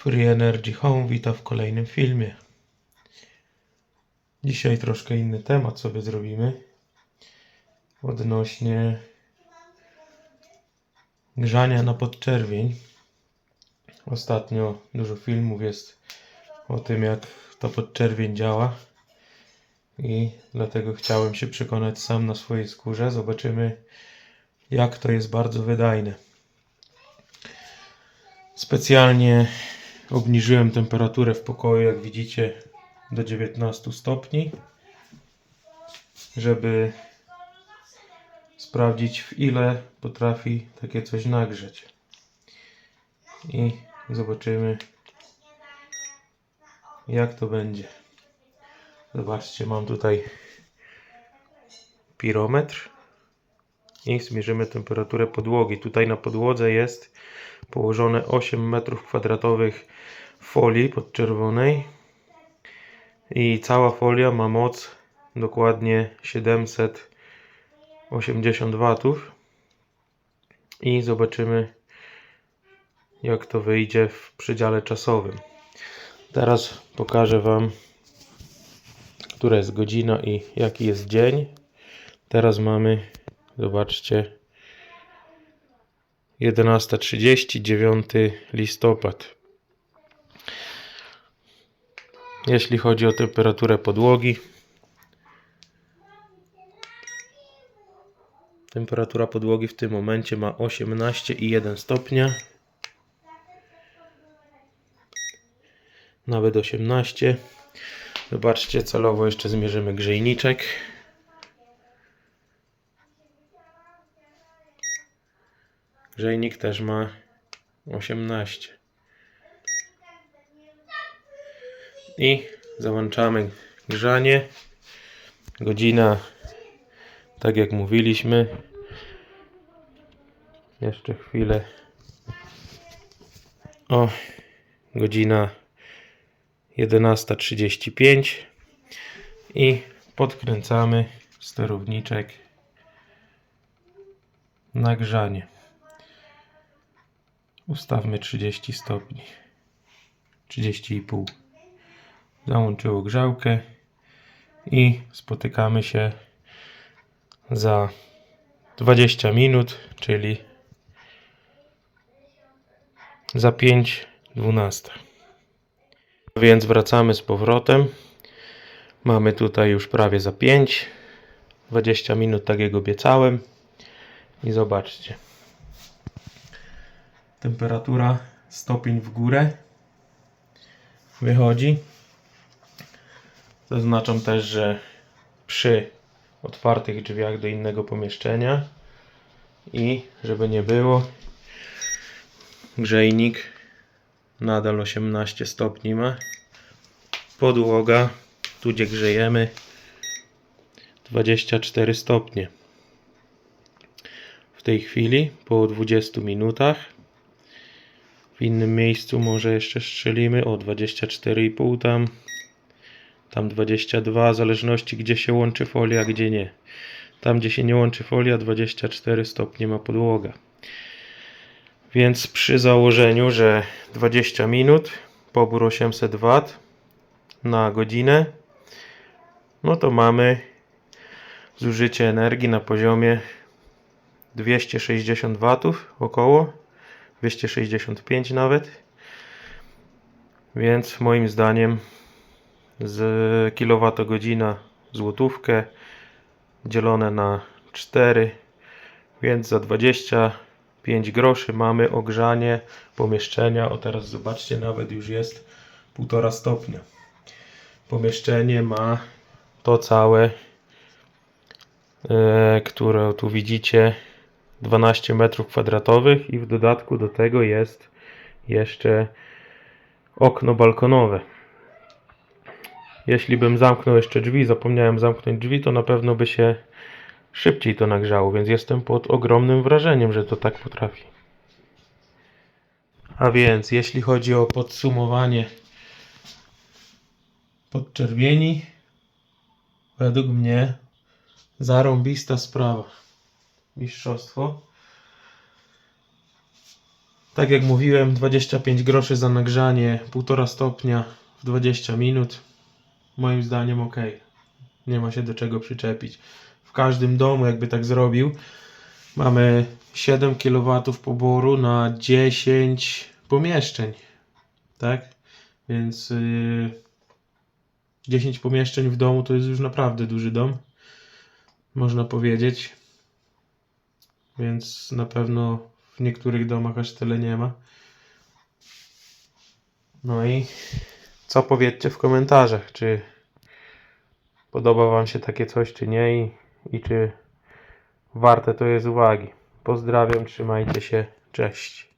Free Energy Home wita w kolejnym filmie. Dzisiaj troszkę inny temat sobie zrobimy. Odnośnie grzania na podczerwień. Ostatnio dużo filmów jest o tym, jak ta podczerwień działa. I dlatego chciałem się przekonać sam na swojej skórze. Zobaczymy, jak to jest bardzo wydajne. Specjalnie obniżyłem temperaturę w pokoju, jak widzicie, do 19 stopni, żeby sprawdzić, w ile potrafi takie coś nagrzeć. I zobaczymy, jak to będzie. Zobaczcie, mam tutaj pirometr i zmierzymy temperaturę podłogi. Tutaj na podłodze jest położone 8 metrów kwadratowych folii podczerwonej i cała folia ma moc dokładnie 780 watów i zobaczymy jak to wyjdzie w przedziale czasowym. Teraz pokażę Wam która jest godzina i jaki jest dzień. Teraz mamy, zobaczcie, 11.30, 9 listopad. Jeśli chodzi o temperaturę podłogi, temperatura podłogi w tym momencie ma 18,1 stopnia. Nawet 18. Zobaczcie, celowo jeszcze zmierzymy grzejniczek. Grzejnik też ma 18. I załączamy grzanie. Godzina, tak jak mówiliśmy. Jeszcze chwilę. O, godzina 11.35 i podkręcamy sterowniczek na grzanie. Ustawmy 30 stopni. 30,5. Załączyło grzałkę i spotykamy się za 20 minut, czyli za 5.12. Więc wracamy z powrotem. Mamy tutaj już prawie za 5. 20 minut, tak jak obiecałem. I zobaczcie. Temperatura stopień w górę wychodzi. Zaznaczam też, że przy otwartych drzwiach do innego pomieszczenia i żeby nie było, grzejnik nadal 18 stopni ma. Podłoga, tu gdzie grzejemy, 24 stopnie. W tej chwili, po 20 minutach, w innym miejscu może jeszcze strzelimy o 24,5 tam, tam 22, w zależności gdzie się łączy folia, gdzie nie. Tam gdzie się nie łączy folia, 24 stopnie ma podłoga. Więc przy założeniu, że 20 minut, pobór 800 W na godzinę, no to mamy zużycie energii na poziomie 260 W około, 265 nawet. Więc moim zdaniem z kilowatogodzina złotówkę dzielone na 4, więc za 20 5 groszy mamy ogrzanie pomieszczenia. O teraz zobaczcie, nawet już jest 1,5 stopnia. Pomieszczenie ma to całe, e, które tu widzicie, 12 metrów kwadratowych i w dodatku do tego jest jeszcze okno balkonowe. Jeśli bym zamknął jeszcze drzwi, zapomniałem zamknąć drzwi, to na pewno by się szybciej to nagrzało, więc jestem pod ogromnym wrażeniem, że to tak potrafi. A więc, jeśli chodzi o podsumowanie podczerwieni, według mnie zarąbista sprawa. Mistrzostwo. Tak jak mówiłem, 25 groszy za nagrzanie, 1,5 stopnia w 20 minut. Moim zdaniem ok. Nie ma się do czego przyczepić. W każdym domu, jakby tak zrobił, mamy 7 kW poboru na 10 pomieszczeń. Tak? Więc yy, 10 pomieszczeń w domu to jest już naprawdę duży dom. Można powiedzieć. Więc na pewno w niektórych domach aż tyle nie ma. No i co powiedzcie w komentarzach, czy podoba Wam się takie coś, czy nie i, i czy warte to jest uwagi. Pozdrawiam, trzymajcie się, cześć.